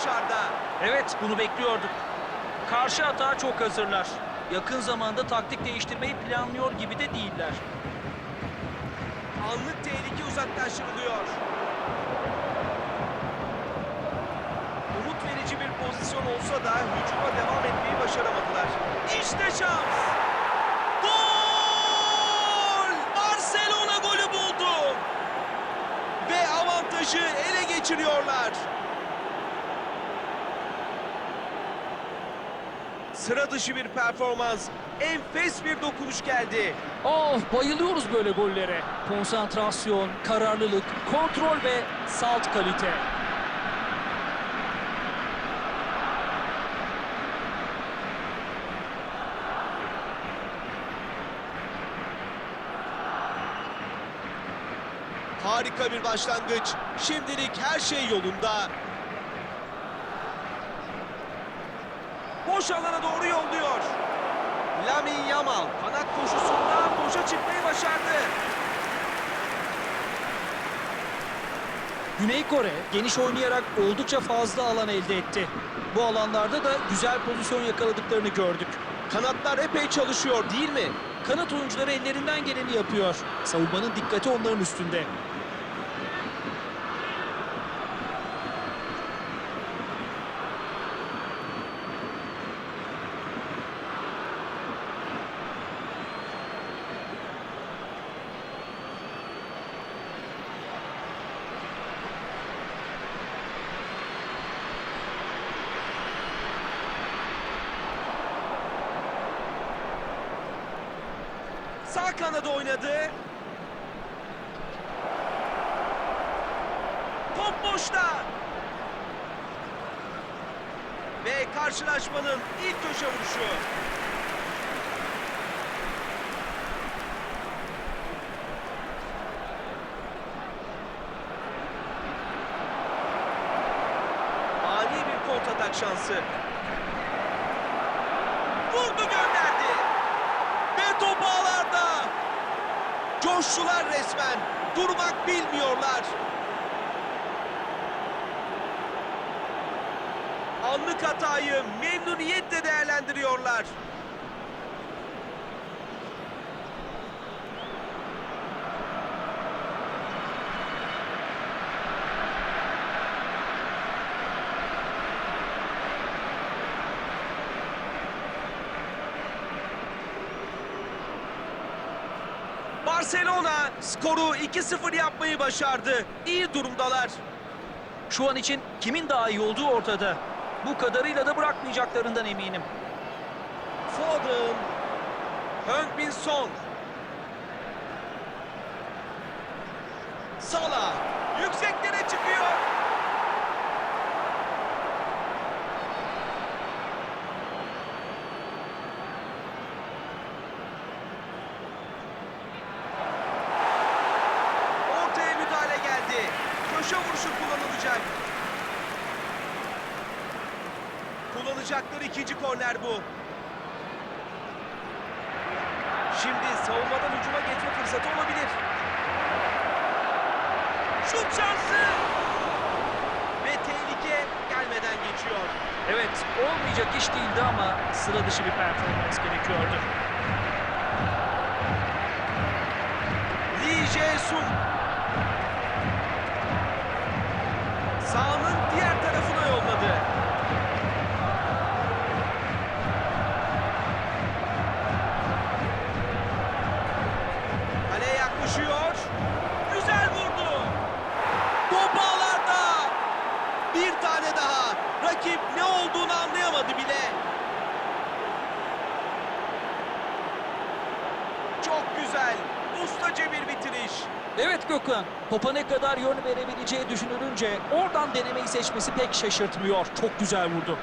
Dışarıda. Evet bunu bekliyorduk. Karşı atağa çok hazırlar. Yakın zamanda taktik değiştirmeyi planlıyor gibi de değiller. Anlık tehlike uzaklaştırılıyor. Umut verici bir pozisyon olsa da hücuma devam etmeyi başaramadılar. İşte şans. Gol! Barcelona golü buldu. Ve avantajı ele geçiriyorlar. Sıra dışı bir performans. Enfes bir dokunuş geldi. Oh bayılıyoruz böyle gollere. Konsantrasyon, kararlılık, kontrol ve salt kalite. Harika bir başlangıç. Şimdilik her şey yolunda. Boş alana doğru yolluyor. Lamin Yamal kanat koşusunda boşa çıkmayı başardı. Güney Kore geniş oynayarak oldukça fazla alan elde etti. Bu alanlarda da güzel pozisyon yakaladıklarını gördük. Kanatlar epey çalışıyor değil mi? Kanat oyuncuları ellerinden geleni yapıyor. Savunmanın dikkati onların üstünde. Sağ kanada oynadı. Top boşta. Ve karşılaşmanın ilk köşe vuruşu. Ani bir kontratak şansı. Vurdu gönderdi. Ve top ağlarda. Coştular resmen. Durmak bilmiyorlar. Anlık hatayı memnuniyetle değerlendiriyorlar. Barcelona skoru 2-0 yapmayı başardı. İyi durumdalar. Şu an için kimin daha iyi olduğu ortada. Bu kadarıyla da bırakmayacaklarından eminim. Foden. Heung-Min Son. Salah. Yükseklere çıkıyor. Köşe vuruşu kullanılacak. Kullanacakları ikinci korner bu. Şimdi savunmadan hücuma geçme fırsatı olabilir. Şut şansı! Ve tehlike gelmeden geçiyor. Evet olmayacak iş değildi ama sıra dışı bir performans gerekiyordu. Lee Jae-sung. Güzel. Ustaca bir bitiriş. Evet Gökhan, topa ne kadar yön verebileceği düşünülünce oradan denemeyi seçmesi pek şaşırtmıyor. Çok güzel vurdu.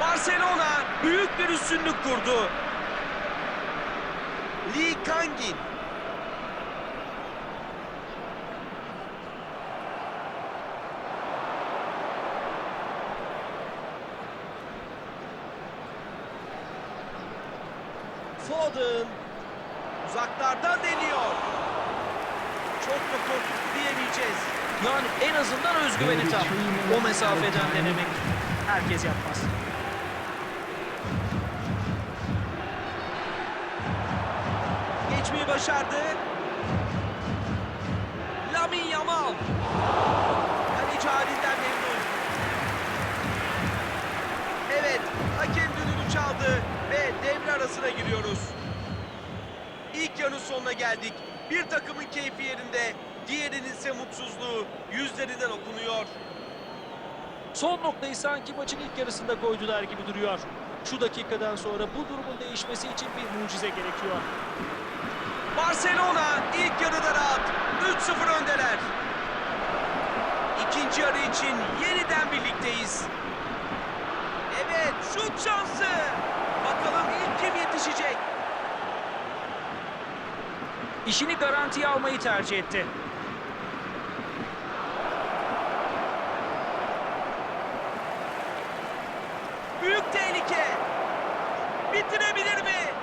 Barcelona büyük bir üstünlük kurdu. Lee Kangin. Foden uzaklardan deniyor. Çok da korkuttu diyemeyeceğiz. Yani en azından özgüveni tam. O mesafeden denemek herkes yapmaz. Geçmeyi başardı. Lamin Yamal. Arasına giriyoruz. İlk yarının sonuna geldik. Bir takımın keyfi yerinde, diğerinin ise mutsuzluğu yüzlerinden okunuyor. Son noktayı sanki maçın ilk yarısında koydular gibi duruyor. Şu dakikadan sonra bu durumun değişmesi için bir mucize gerekiyor. Barcelona ilk yarıda rahat. 3-0 öndeler. İkinci yarı için yeniden birlikteyiz. Evet, şut şansı. Yetişecek? İşini garantiye almayı tercih etti. Büyük tehlike. Bitirebilir mi?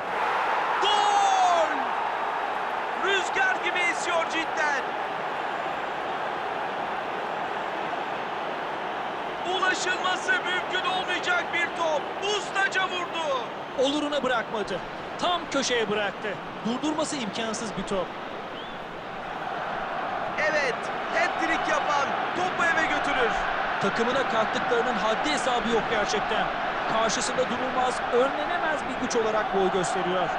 Gol! Rüzgar gibi esiyor cidden. Ulaşılması mümkün olmayacak bir top. Ustaca vurdu. Oluruna bırakmadı. Tam köşeye bıraktı. Durdurması imkansız bir top. Evet, hat-trick yapan topu eve götürür. Takımına kattıklarının haddi hesabı yok gerçekten. Karşısında durulmaz, önlenemez bir güç olarak boy gösteriyor.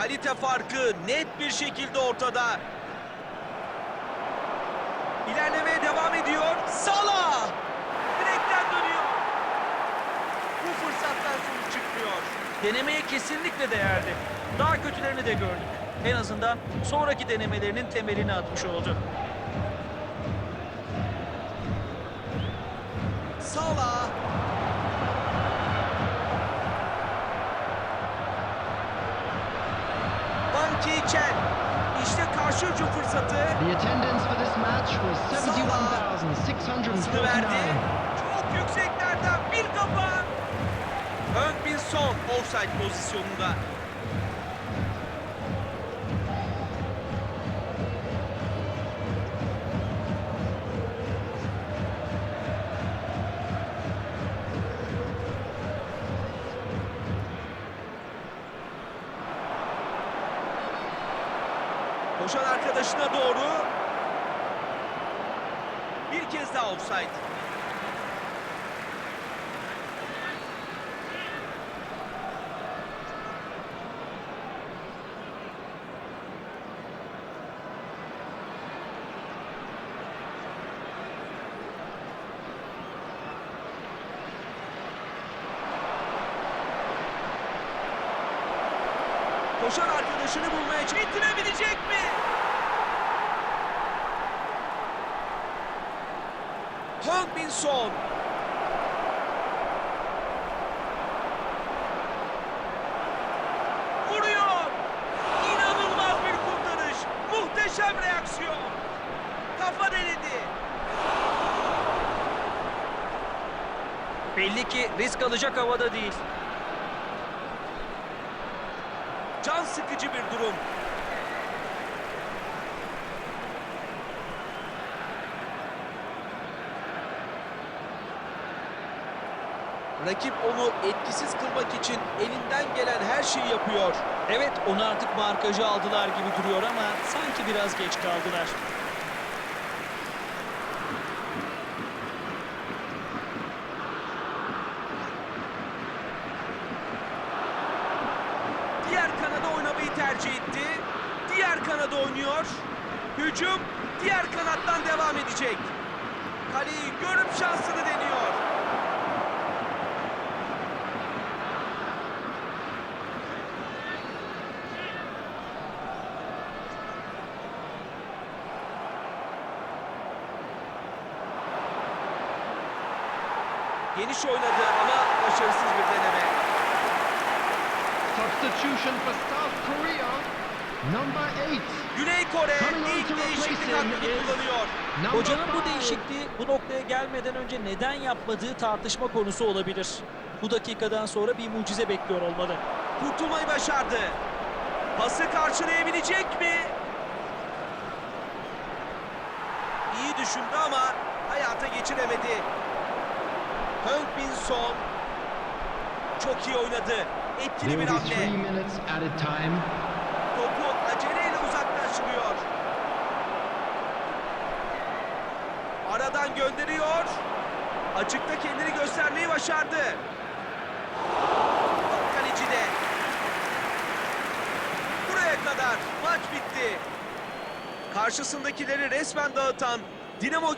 Kalite farkı net bir şekilde ortada. İlerlemeye devam ediyor. Salah! Direkten dönüyor. Bu fırsattan sonuç çıkmıyor. Denemeye kesinlikle değerdi. Daha kötülerini de gördük. En azından sonraki denemelerinin temelini atmış oldu. Salah! Kiichen. İşte karşı hücum fırsatı. The attendance for this match was Pasını 71,649. verdi. Çok yükseklerden bir kafa. Heung Bin Son offside pozisyonunda. Koşan arkadaşına doğru. Bir kez daha offside. Koşan arkadaşını bulmaya ç- bitirebilecek mi? Son. Vuruyor. İnanılmaz bir kurtarış. Muhteşem reaksiyon. Kafa denedi. Belli ki risk alacak havada değil. Can sıkıcı bir durum. Rakip onu etkisiz kılmak için elinden gelen her şeyi yapıyor. Evet onu artık markajı aldılar gibi duruyor ama sanki biraz geç kaldılar. Hücum diğer kanattan devam edecek. Kaleyi görüp şansını deniyor. Geniş oynadı ama başarısız bir deneme. Substitution for South Korea. Number eight. Güney Kore ilk değişiklik hakkını kullanıyor. Hocanın bu değişikliği bu noktaya gelmeden önce neden yapmadığı tartışma konusu olabilir. Bu dakikadan sonra bir mucize bekliyor olmalı. Kurtulmayı başardı. Pası karşılayabilecek mi? İyi düşündü ama hayata geçiremedi. Heung Bin Son çok iyi oynadı. Etkili bir hamle. Topu aceleyle uzaklaştırıyor. Aradan gönderiyor. Açıkta kendini göstermeyi başardı. Top kalecide. Buraya kadar maç bitti. Karşısındakileri resmen dağıtan Dinamo